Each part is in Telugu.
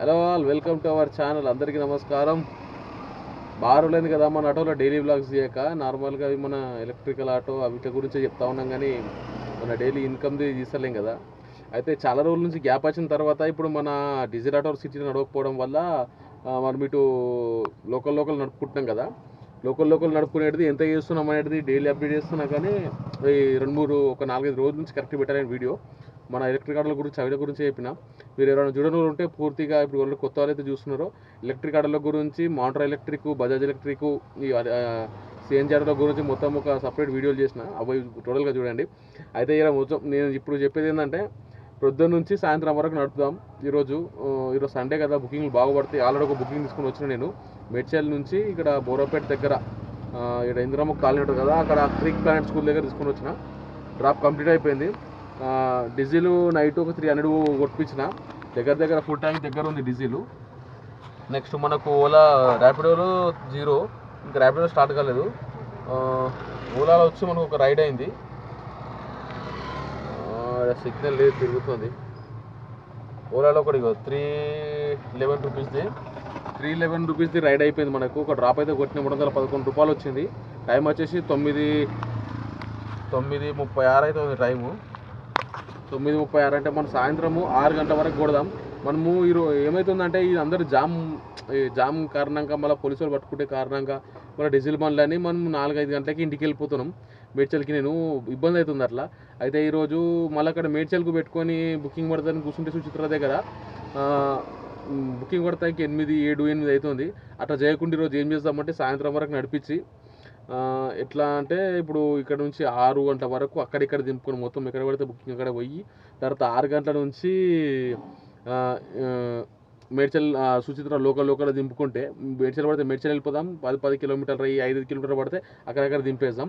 Hello all welcome to our channel అందరికీ నమస్కారం. బారులేదు కదా మన ఆటోలో డైలీ బ్లాగ్స్ చేయక. నార్మల్గా అవి మన ఎలక్ట్రికల్ ఆటో వీటి గురించి చెప్తా ఉన్నాం కానీ మన డైలీ ఇన్కమ్ది తీసలేం కదా. అయితే చాలా రోజుల నుంచి గ్యాప్ వచ్చిన తర్వాత ఇప్పుడు మన డిజిల్ ఆటో సిటీలో నడవకపోవడం వల్ల మనం ఇటు లోకల్ లోకల్ నడుపుకుంటున్నాం కదా. లోకల్ లోకల్ నడుపుకునేది ఎంత చేస్తున్నాం అనేది డైలీ అప్డేట్ చేస్తున్నా కానీ ఈ రెండు మూడు ఒక నాలుగైదు రోజుల నుంచి కరెక్ట్ పెట్టాలని వీడియో మన ఎలక్ట్రిక్ ఆటోల గురించి అవి గురించి చెప్పిన. మీరు ఎవరైనా చూడని ఉంటే పూర్తిగా ఇప్పుడు వాళ్ళు కొత్త వాళ్ళు అయితే చూస్తున్నారో ఎలక్ట్రిక్ ఆటోల గురించి మోటార్ ఎలక్ట్రిక్ బజాజ్ ఎలక్ట్రిక్ ఈ సిఎన్జీ ఆటోల గురించి మొత్తం ఒక సపరేట్ వీడియోలు చేసిన. అవి టోటల్గా చూడండి. అయితే ఇలా మొత్తం నేను ఇప్పుడు చెప్పేది ఏంటంటే ప్రొద్దున నుంచి సాయంత్రం వరకు నడుపుదాం. ఈరోజు ఈరోజు సండే కదా బుకింగ్లు బాగుపడతాయి ఆల్రెడీ ఒక బుకింగ్ తీసుకుని వచ్చిన నేను. మేడ్చల్ నుంచి ఇక్కడ బోరాపేట దగ్గర ఇక్కడ ఇందిరమ్మ కాలనీ ఉంటుంది కదా అక్కడ క్రీక్ ప్లానెట్ స్కూల్ దగ్గర తీసుకుని వచ్చిన. డ్రాప్ కంప్లీట్ అయిపోయింది. డీజిల్ నైట్ ఒక త్రీ హండ్రెడ్ కొట్టించిన. దగ్గర దగ్గర ఫుడ్ ట్యాంక్ దగ్గర ఉంది డీజిల్. నెక్స్ట్ మనకు ఓలా ర్యాపిడోలో జీరో ఇంకా ర్యాపిడో స్టార్ట్ కాలేదు. ఓలాలో వచ్చి మనకు ఒక రైడ్ అయింది. సిగ్నల్ లేదు తిరుగుతుంది. ఓలాలో ఒకటి త్రీ లెవెన్ రూపీస్ది త్రీ లెవెన్ రూపీస్ది రైడ్ అయిపోయింది మనకు. ఒక డ్రాప్ అయితే కొట్టిన మూడు వందల పదకొండు రూపాయలు వచ్చింది. టైం వచ్చేసి తొమ్మిది తొమ్మిది ముప్పై ఆరు అయితే ఉంది టైము తొమ్మిది ముప్పై ఆరు అంటే మనం సాయంత్రము ఆరు గంటల వరకు కొడదాం. మనము ఈరోజు ఏమవుతుందంటే ఇది అందరు జామ్ ఈ జామ్ కారణంగా మళ్ళీ పోలీసులు పట్టుకుంటే కారణంగా మళ్ళీ డీజిల్ బండ్లని మనం నాలుగైదు గంటలకి ఇంటికి వెళ్ళిపోతున్నాం మేడ్చల్కి నేను ఇబ్బంది అవుతుంది అట్లా. అయితే ఈరోజు మళ్ళీ అక్కడ మేడ్చల్కు పెట్టుకొని బుకింగ్ పడతాను కూర్చుంటే సుచిత్ర దగ్గర బుకింగ్ పడతానికి ఎనిమిది ఏడు ఎనిమిది అవుతుంది. అట్లా చేయకుండా ఈరోజు ఏం చేస్తామంటే సాయంత్రం వరకు నడిపించి ఎట్లా అంటే ఇప్పుడు ఇక్కడ నుంచి ఆరు గంటల వరకు అక్కడిక్కడ దింపుకొని మొత్తం ఎక్కడ పడితే బుకింగ్ అక్కడ పోయి తర్వాత ఆరు గంటల నుంచి మేడ్చల్ సుచిత్ర లోకల్ లోకల్ దింపుకుంటే మేడ్చల్ పడితే మేడ్చల్ వెళ్ళిపోదాం పది పది కిలోమీటర్లు అయ్యి ఐదు కిలోమీటర్లు పడితే అక్కడక్కడ దింపేద్దాం.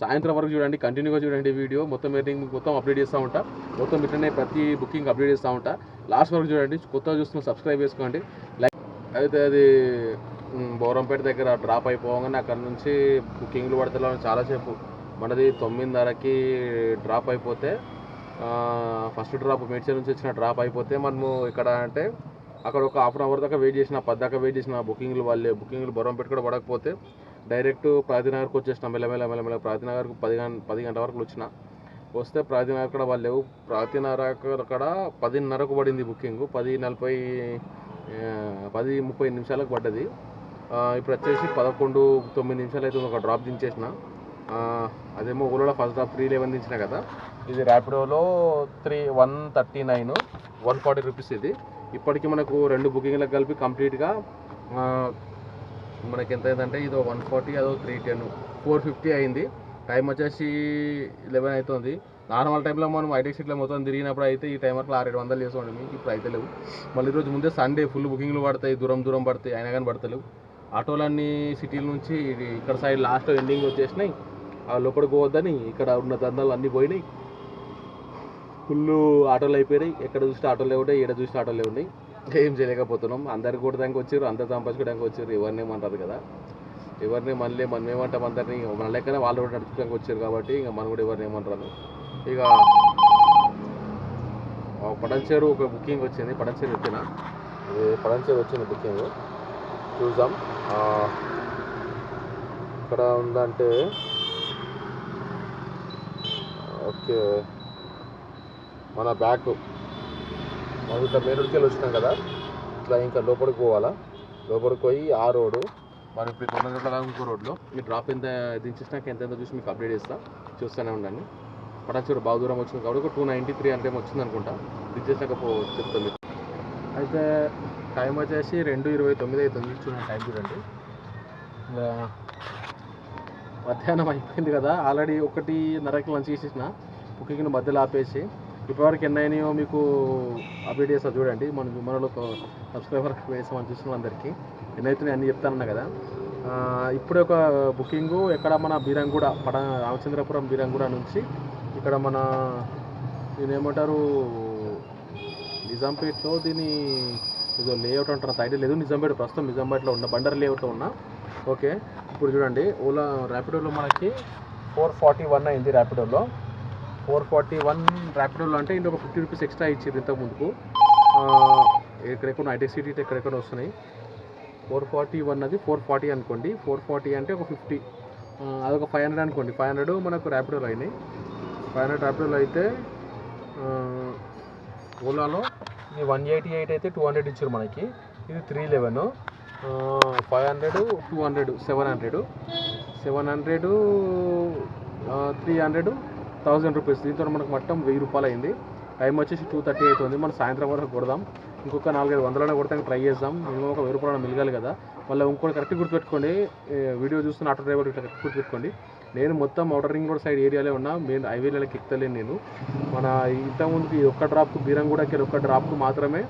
సాయంత్రం వరకు చూడండి కంటిన్యూగా చూడండి వీడియో మొత్తం ఎర్నింగ్ మొత్తం అప్డేట్ చేస్తూ ఉంటా. మొత్తం ఇట్లనే ప్రతి బుకింగ్ అప్డేట్ చేస్తూ ఉంటా. లాస్ట్ వరకు చూడండి కొత్తగా చూస్తున్న సబ్స్క్రైబ్ చేసుకోండి. లైక్ అయితే అది బోరంపేట దగ్గర డ్రాప్ అయిపోగానే అక్కడ నుంచి బుకింగ్లు పడతలో చాలాసేపు. మనది తొమ్మిదిన్నరకి డ్రాప్ అయిపోతే ఫస్ట్ డ్రాప్ మేడ్చల్ నుంచి వచ్చిన డ్రాప్ అయిపోతే మనము ఇక్కడ అంటే అక్కడ ఒక హాఫ్ అన్ అవర్ దాకా వెయిట్ చేసిన పద్దాకా వెయిట్ చేసిన బుకింగ్లు వాళ్ళే. బుకింగ్లు బొరంపేట కూడా పడకపోతే డైరెక్ట్ ప్రాతినగర్కి వచ్చేసిన మెల్లమెల్ల మెల్లమెల్ల ప్రాతినగర్కు పది గంట పది గంటల వరకు వచ్చిన. వస్తే ప్రాతినగర్ కూడా వాళ్ళు లేవు. ప్రాతినగర్ అక్కడ పదిన్నరకు పడింది బుకింగ్. పది నలభై పది ముప్పై నిమిషాలకు పడ్డది. ఇప్పుడు వచ్చేసి పదకొండు తొమ్మిది నిమిషాలు అయితే ఒక డ్రాప్ దించేసిన. అదేమో ఓలోలో ఫస్ట్ డ్రాప్ త్రీ లెవెన్ దించిన కదా. ఇది ర్యాపిడోలో three one thirty nine one forty rupees ఇది. ఇప్పటికీ మనకు రెండు బుకింగ్లకు కలిపి కంప్లీట్గా మనకి ఎంత అయిందంటే ఇదో వన్ ఫార్టీ అదో త్రీ టెన్ ఫోర్ ఫిఫ్టీ అయింది. టైం వచ్చేసి లెవెన్ అవుతుంది. నార్మల్ టైంలో మనం ఐటెక్ సీట్లో మొత్తం తిరిగినప్పుడు అయితే ఈ టైం వరకు ఆరేడు వందలు చేసుకోండి మీకు ఇప్పుడు అయితే లేవు. మళ్ళీ ఈరోజు ముందే సండే ఫుల్ బుకింగ్లు పడతాయి. దూరం దూరం పడతాయి. అయినా కానీ పడతలేవు. ఆటోలన్నీ సిటీల నుంచి ఇక్కడ సైడ్ లాస్ట్ ఎండింగ్ వచ్చేసినాయి. ఆ లోపలికి పోవద్దని ఇక్కడ ఉన్న దందాలు అన్నీ పోయినాయి. ఫుల్ ఆటోలు అయిపోయినాయి. ఎక్కడ చూస్తే ఆటోలు ఉన్నాయి ఎక్కడ చూస్తే ఆటోలు ఉన్నాయి ఏం చేయలేకపోతున్నాం. అందరికి కూడా దానికి వచ్చారు అందరు సంపాదించుకోవడానికి వచ్చారు ఎవరిని అంటారు కదా? ఎవరిని మళ్ళీ మనం ఏమంటాం అందరినీ? మన లెక్కనే వాళ్ళు కూడా నడుచుకోవడానికి వచ్చారు కాబట్టి ఇంకా మనం కూడా ఎవరిని ఏమంటారు? ఇక పడంచేరు ఒక బుకింగ్ వచ్చింది. పడంచేరు వచ్చిన పడంచేరు వచ్చింది బుకింగ్. చూద్దాం. ఇక్కడ ఉందంటే ఓకే. మన బ్యాక్. మనం ఇట్లా మేరుడికి వెళ్ళి వచ్చినాం కదా. ఇట్లా ఇంకా లోపలికి పోవాలా? లోపలికి పోయి ఆ రోడ్డు మరి ఇప్పుడు తొమ్మిది గంటల ఇంకో రోడ్లో. మీ డ్రాప్ ఎంత దించేసినాక ఎంత ఎంత చూసి మీకు అప్డేట్ చేస్తా. చూస్తూనే ఉండండి. పటాచూరు బాగా దూరం వచ్చింది కాబట్టి ఒక టూ నైంటీ త్రీ హండ్రెడ్ వచ్చింది అనుకుంటా దించేసాక పో చెప్తాను మీకు. అయితే టైం వచ్చేసి రెండు ఇరవై తొమ్మిది అవుతుంది. చూడండి టైం చూడండి. ఇంకా మధ్యాహ్నం అయిపోయింది కదా. ఆల్రెడీ ఒకటి నరకి లంచ్ చేసేసిన. బుకింగ్ని మధ్యలో ఆపేసి ఇప్పటివరకు ఎన్ని అయినాయో మీకు అప్డేట్ చేస్తా చూడండి. మన మనలో సబ్స్క్రైబర్ వేసామని చూసిన అందరికీ ఎన్నైతే అన్ని చెప్తానన్నా కదా. ఇప్పుడే ఒక బుకింగ్ ఎక్కడ మన బీరంగూడ పడ రామచంద్రపురం బీరంగూడ నుంచి ఇక్కడ మన దీని ఏమంటారు? నిజాంపేట్లో దీని ఏదో లేఅవుట్ అంటారు సైడ్ లేదు నిజాంపేట ప్రస్తుతం నిజాంపేటలో ఉన్న బండర్ లేఅవుట్లో ఉన్నా. ఓకే ఇప్పుడు చూడండి ఓలా ర్యాపిడోలో మనకి ఫోర్ ఫార్టీ వన్ అయింది ర్యాపిడోలో ఫోర్ ఫార్టీ వన్ ర్యాపిడోలో అంటే ఇంకొక ఫిఫ్టీ రూపీస్ ఎక్స్ట్రా ఇచ్చింది ఇంతకు ముందుకు ఎక్కడెక్కడ ఐటీ సిటీ ఎక్కడెక్కడ వస్తున్నాయి. ఫోర్ ఫార్టీ వన్ అది ఫోర్ ఫార్టీ అనుకోండి. ఫోర్ ఫార్టీ అంటే ఒక ఫిఫ్టీ అదొక ఫైవ్ హండ్రెడ్ అనుకోండి. ఫైవ్ హండ్రెడ్ మనకు ర్యాపిడోలో అయినాయి. ఫైవ్ హండ్రెడ్ ర్యాపిడోలో అయితే ఓలాలో ఇది వన్ ఎయిటీ ఎయిట్ అయితే టూ హండ్రెడ్ ఇచ్చారు మనకి. ఇది three eleven five hundred two hundred seven hundred seven hundred three hundred thousand rupees దీంతో మనకు మొత్తం వెయ్యి రూపాయలు అయింది. టైం వచ్చేసి టూ థర్టీ అవుతుంది మనం సాయంత్రం వరకు కొడదాం. ఇంకొక నాలుగైదు వందలైనా కొడతానికి ట్రై చేద్దాం. మినిమం ఒక వెయ్యి రూపాయలు మిలగాలి కదా. మళ్ళీ ఇంకోటి కరెక్ట్ గుర్తుపెట్టుకోండి. వీడియో చూస్తున్న ఆటో డ్రైవర్ ఇట్లా కరెక్ట్ గుర్తుపెట్టుకోండి. నేను మొత్తం అవుటర్ రింగ్ రోడ్ సైడ్ ఏరియాలో ఉన్నా. మెయిన్ హైవేలకి ఎక్కుతలేను నేను. మన ఇంతకుముందుకి ఒక్క డ్రాప్కు బీరంగూడకి ఒక్క డ్రాప్కు మాత్రమే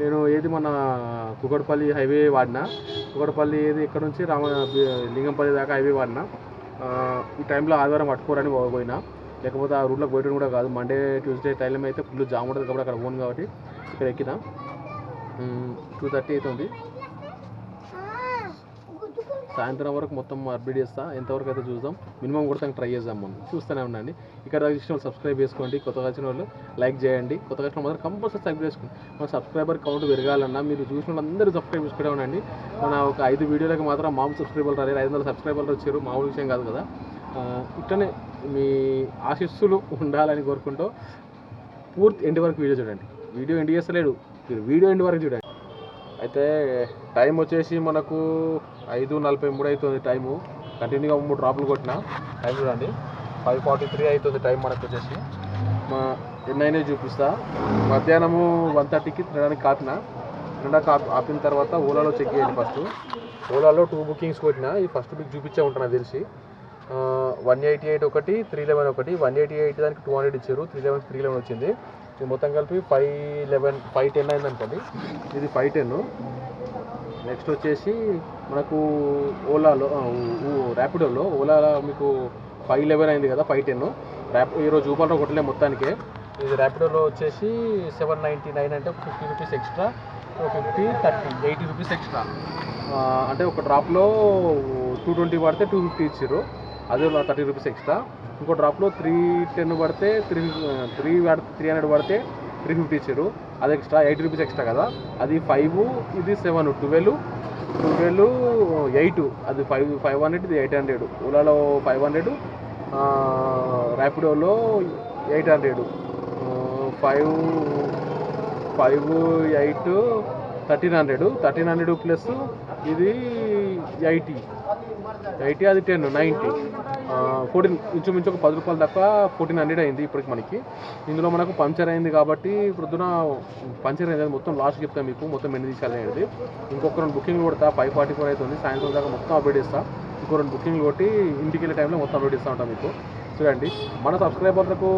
నేను ఏది మన కుకట్పల్లి హైవే వాడినా. కుకట్పల్లి ఏది ఇక్కడ నుంచి రామ లింగంపల్లి దాకా హైవే వాడినా. ఈ టైంలో ఆదివారం పట్టుకోరని పోయినా. లేకపోతే ఆ రూట్లో పోయడం కూడా కాదు. మండే ట్యూస్డే టైం అయితే ఫుల్ జామ్ ఉంటుంది కాబట్టి అక్కడ పోను కాబట్టి ఇక్కడ ఎక్కిన. టూ థర్టీ అవుతుంది సాయంత్రం వరకు మొత్తం అప్డేట్ చేస్తా. ఎంతవరకు అయితే చూద్దాం. మినిమం కూడా ట్రై చేద్దాం మనం. చూస్తూనే ఉండండి. ఇక్కడ వచ్చిన వాళ్ళు సబ్స్క్రైబ్ చేసుకోండి. కొత్తగా వచ్చిన వాళ్ళు లైక్ చేయండి. కొత్తగా వచ్చిన మాత్రం కంపల్సరీ సబ్స్క్రైబ్ చేసుకోండి. మన సబ్స్క్రైబర్ కౌంట్ పెరగాలన్నా మీరు చూసిన వాళ్ళందరూ సబ్స్క్రైబ్ చేసుకుంటే ఉండండి. మన ఒక ఐదు వీడియోలకు మాత్రం మామూలు సబ్స్క్రైబర్లు రాలేదు. ఐదు వందల సబ్స్క్రైబర్లు వచ్చారు. మామూలు విషయం కాదు కదా. ఇట్లనే మీ ఆశిస్సులు ఉండాలని కోరుకుంటూ పూర్తి ఎండ్ వరకు వీడియో చూడండి. వీడియో ఎండ్ చేస్తలేడు. మీరు వీడియో ఎండ్ వరకు చూడండి. అయితే టైం వచ్చేసి మనకు ఐదు నలభై మూడు అవుతుంది టైము. కంటిన్యూగా మూడు డ్రాపులు కొట్టిన. టైం చూడండి. ఫైవ్ ఫార్టీ త్రీ అవుతుంది టైం మనకు వచ్చేసి. మా ఎన్నైనా చూపిస్తా. మధ్యాహ్నము వన్ థర్టీకి తినడానికి కాపిన తినడానికి ఆపిన తర్వాత ఓలాలో చెక్ చేయండి ఫస్ట్. ఓలాలో టూ బుకింగ్స్ కొట్టిన. ఈ ఫస్ట్ మీకు చూపించే ఉంటాను తెలిసి. వన్ ఎయిటీ ఎయిట్ ఒకటి త్రీ లెవెన్ ఒకటి. వన్ ఎయిటీ ఎయిట్ దానికి టూ హండ్రెడ్ ఇచ్చారు. త్రీ లెవెన్ త్రీ లెవెన్ వచ్చింది. ఇది మొత్తం కలిపి ఫైవ్ లెవెన్ ఫైవ్ టెన్ అయింది అనుకోండి ఇది ఫైవ్ టెన్ నెక్స్ట్ వచ్చేసి మనకు ఓలాలో ర్యాపిడోలో ఓలాలో మీకు ఫైవ్ లెవెన్ అయింది కదా ఫైవ్ టెన్ ర్యాప్ ఈరోజు ఊపాలో కొట్టలే మొత్తానికే. ఇది ర్యాపిడోలో వచ్చేసి సెవెన్ నైంటీ నైన్ అంటే fifty rupees extra fifty thirty eighty rupees extra అంటే ఒక డ్రాప్లో టూ ట్వంటీ పడితే టూ ఫిఫ్టీ ఇచ్చారు అదే థర్టీ రూపీస్ ఎక్స్ట్రా. ఇంకో డ్రాప్లో త్రీ టెన్ పడితే త్రీ త్రీ త్రీ హండ్రెడ్ పడితే త్రీ ఫిఫ్టీ ఇచ్చారు. అది ఎక్స్ట్రా ఎయిటీ రూపీస్ ఎక్స్ట్రా కదా. అది ఫైవ్ ఇది సెవెన్ ట్వెల్వ్ ట్వెల్వ్ ఎయిట్ అది ఫైవ్ ఫైవ్ హండ్రెడ్ ఇది ఎయిట్ హండ్రెడ్ ఓలాలో five hundred ర్యాపిడోలో eight hundred five five eight thirteen hundred thirteen hundred plus ఇది ఎయిటీ ఎయిటీ అది టెన్ నైంటీ ఫోర్టీన్ ఇంచుమించు ఒక పది రూపాయలు తప్ప ఫోర్టీన్ హండ్రెడ్ అయింది ఇప్పటికి మనకి. ఇందులో మనకు పంచర్ అయింది కాబట్టి పొద్దున పంచర్ అయింది. మొత్తం లాస్ట్ చెప్తాను మీకు. మొత్తం ఎన్ని తీసాలి అనేది. ఇంకొక రెండు బుకింగ్ కొడతా. ఫైవ్ ఫార్టీ ఫోర్ అవుతుంది సాయంత్రం దాకా మొత్తం అప్డేట్ ఇస్తా ఇంకో రెండు బుకింగ్ కొట్టి ఇంటికి వెళ్ళే టైంలో మొత్తం అప్డేట్ ఇస్తూ ఉంటాను మీకు. చూడండి. మన సబ్స్క్రైబర్లకు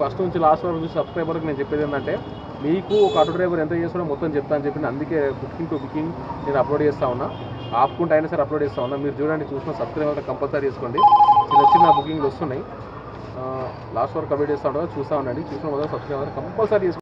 ఫస్ట్ నుంచి లాస్ట్ వరకు చూసి సబ్స్క్రైబర్కి నేను చెప్పేది ఏంటంటే మీకు ఒక ఆటో డ్రైవర్ ఎంత చేస్తాడో మొత్తం చెప్తా అని చెప్పి అందుకే బుకింగ్ టు బుకింగ్ నేను అప్లోడ్ చేస్తా ఉన్నా. ఆపుకుంటే అయినా సరే అప్లోడ్ చేస్తా ఉన్నా. మీరు చూడండి చూసిన సబ్స్క్రైబర్ కంపల్సరీ చేసుకోండి. చిన్న చిన్న బుకింగ్లు వస్తున్నాయి. లాస్ట్ వరకు అప్డేట్ చేస్తా ఉంటా చూస్తా ఉండండి. చూసిన మొదలు సబ్స్క్రైబర్ కంపల్సరీ